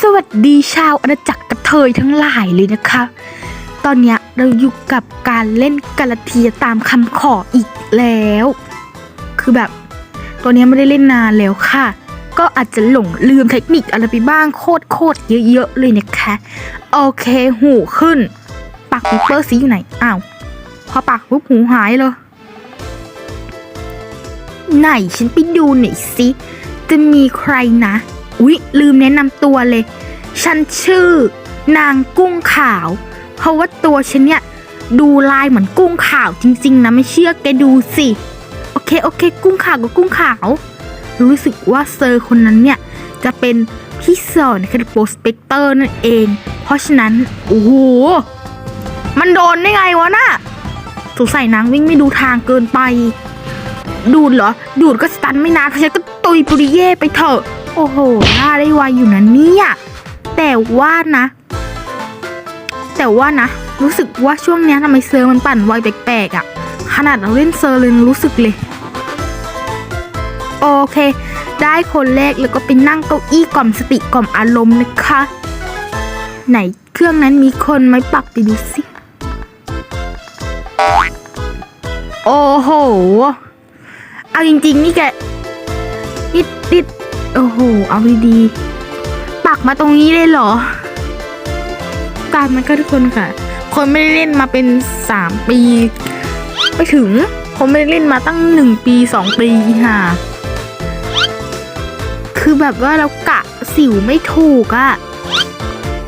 สวัสดีชาวอาณาจักรกระเทยทั้งหลายเลยนะคะ ตอนนี้เราอยู่กับการเล่นกาลาเทียตามคำขออีกแล้ว คือแบบตัวนี้ไม่ได้เล่นนานแล้วค่ะ ก็อาจจะหลงลืมเทคนิคอะไรไปบ้างโคตรโคตรเยอะๆเลยนะคะ โอเคหูขึ้น ปากปิปเปอร์สีอยู่ไหน อ้าว พอปากปุ๊บหูหายเลย ไหนฉันไปดูหน่อยสิจะมีใครนะ อุ๊ย ลืมแนะนำตัวเลย ฉันชื่อนางกุ้งขาว เพราะว่าตัวฉันเนี่ยดูลายเหมือนกุ้งขาวจริง ๆ นะไม่เชื่อแกดูสิ โอเคโอเค กุ้งขาวกับกุ้งขาว รู้สึกว่าเซอร์คนนั้นเนี่ย จะเป็นพี่สอนคดีโปสเปกเตอร์นั่นเอง เพราะฉะนั้น โอ้โห มันโดนได้ไงวะน่ะสงสัยนางวิ่งไม่ดูทางเกินไป ดูดเหรอ ดูดก็สตันไม่นานเพราะฉะนั้นก็ตุยปุริเย่ไปเถอะ โอ้โหน่าได้ไวอยู่นะเนี่ยแต่ว่านะ แต่ว่านะ รู้สึกว่าช่วงเนี้ยทำไมเซอร์มันปั่นไวแปลกๆอะ่ะ ขนาดเราเล่นเซอร์เลยรู้สึกเลย โอเค ได้คนแรกแล้วก็ไปนั่งเก้าอี้กล่อมสติกล่อมอารมณ์นะคะ ไหนเครื่องนั้นมีคนไหมปักไปดูสิ โอ้โห เอาจริงๆ นี่แกนิดนิด โอ้โห เอาดีๆปักมาตรงนี้เลยเหรอ ตามมันก็ทุกคนค่ะ คนไม่ได้เล่นมาเป็นสามปี ไปถึง คนไม่ได้เล่นมาตั้งหนึ่งปีสองปีค่ะ คือแบบว่าเรากะสิวไม่ถูกอะ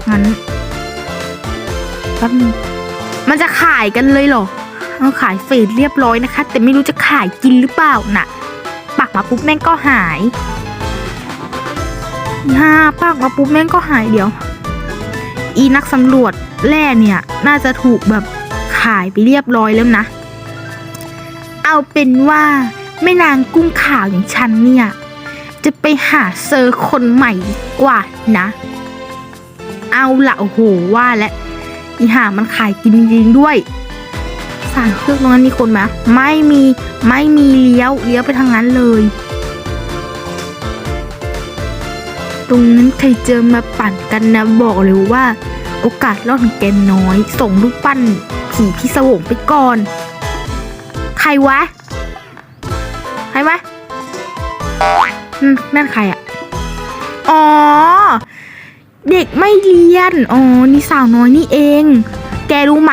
งั้นแป๊บนึงมันจะขายกันเลยเหรอเอาขายเฟดเรียบร้อยนะคะ แต่ไม่รู้จะขายกินหรือเปล่าน่ะ ปักมาปุ๊บแม่งก็หาย ฮ่าปักมาปุ๊บแม่งก็หายเดี๋ยว อีนักสำรวจแร่เนี่ย น่าจะถูกแบบขายไปเรียบร้อยแล้วนะ เอาเป็นว่าแม่นางกุ้งขาวอย่างฉันเนี่ย จะไปหาเซอร์คนใหม่ดีกว่านะ เอาละโอ้โหว่าและอีห่ามันขายกินจริงด้วยสารเครื่องตรงนั้นมีคนไหมไม่มีไม่มีเลี้ยวเลี้ยวไปทางนั้นเลย ตรงนั้นใครเจอมาปั่นกันนะบอกเลยว่า โอกาสรอดของแกน้อย ส่งรูปปั้นผีพิศวงไปก่อน ใครวะ ใครวะนั่นนั่นใครอะอ๋อ เด็กไม่เรียน อ๋อ นี่สาวน้อยนี่เอง แกรู้ไหม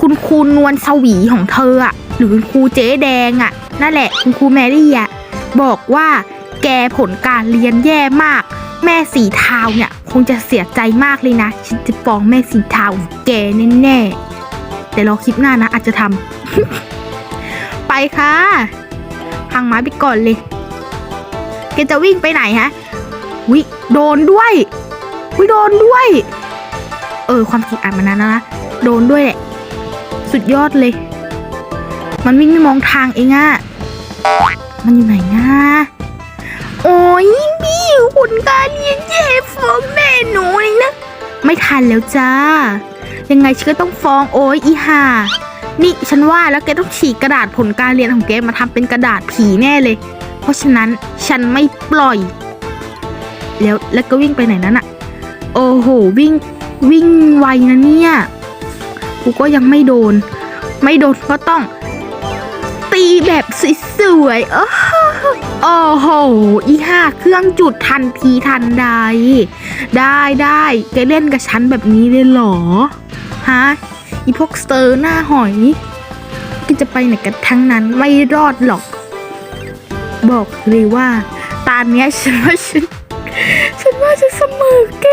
คุณครูนวลสวีของเธออะหรือคุณครูเจ๊แดงอะนั่นแหละ คุณครูแมรี่อะบอกว่าแกผลการเรียนแย่มาก แม่สีเทาเนี่ยคงจะเสียใจมากเลยนะ ฉันจะฟ้องแม่สีเทาแกแน่ๆแต่รอคลิปหน้านะ อาจจะทำ ไปค่ะพังไม้ไปก่อนเลย แกจะวิ่งไปไหนฮะวิโดนด้วยวิโดนด้วย เออ ความคิดอ่านมานานแล้วนะโดนด้วยแหละ สุดยอดเลย มันวิ่งไม่มองทางเองอะมันอยู่ไหนนะโอ้ยพี่ ผลการเรียนแย่ฟ้องแม่หนูเลยนะ ไม่ทันแล้วจ้า ยังไงฉันก็ต้องฟ้องโอ้ยอีห่านี่ฉันว่าแล้วแกต้องฉีกกระดาษผลการเรียนของแกมาทำเป็นกระดาษผีแน่เลย เพราะฉะนั้นฉันไม่ปล่อย แล้วแล้วก็วิ่งไปไหนนั้นอะโอ้โหวิ่งวิ่งไวนะเนี่ยกูก็ยังไม่โดน ไม่โดนก็ต้อง ตีแบบสวยๆโอ้โห โอ้โห อีห้าเครื่องจุดทันทีทันใด ได้ได้แกเล่นกับฉันแบบนี้เลยเหรอ ฮะ อีพวกสเตอร์หน้าหอยแกจะไปไหนกันทั้งนั้นไม่รอดหรอก บอกเลยว่าตอนเนี้ยฉันว่าฉัน ฉันว่าจะเสมอแก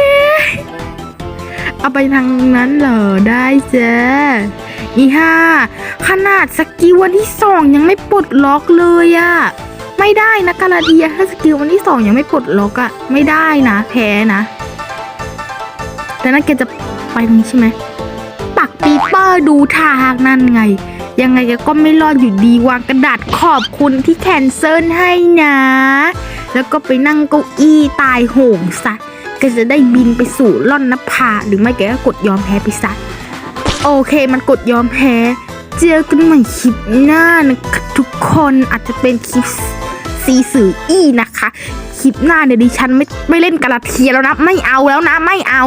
เอาไปทางนั้นเหรอ ได้จ้ะอีห้าขนาดสกิลวันที่สองยังไม่ปลดล็อกเลยอะ ไม่ได้นะกาลาเดียถ้าสกิลวันที่สองยังไม่ปลดล็อกอะไม่ได้นะ แพ้นะ แต่นั่นแกจะไปตรงนี้ใช่ไหมปักปีเปอร์ดูทางนั่นไง ยังไงแกก็ไม่รอดอยู่ดีวางกระดาษขอบคุณที่แคนเซิลให้นะ แล้วก็ไปนั่งเก้าอี้ตายโหงซะก็จะได้บินไปสู่ล่อนนภาหรือไม่แกก็กดยอมแพ้ไปซะโอเคมันกดยอมแพ้ เจอกันใหม่คลิปหน้านะคะทุกคนอาจจะเป็นคลิป ซีสื่ออี้นะคะ คลิปหน้าเนี่ยดิฉันไม่ไม่เล่นกระเทียแล้วนะ ไม่เอาแล้วนะ ไม่เอา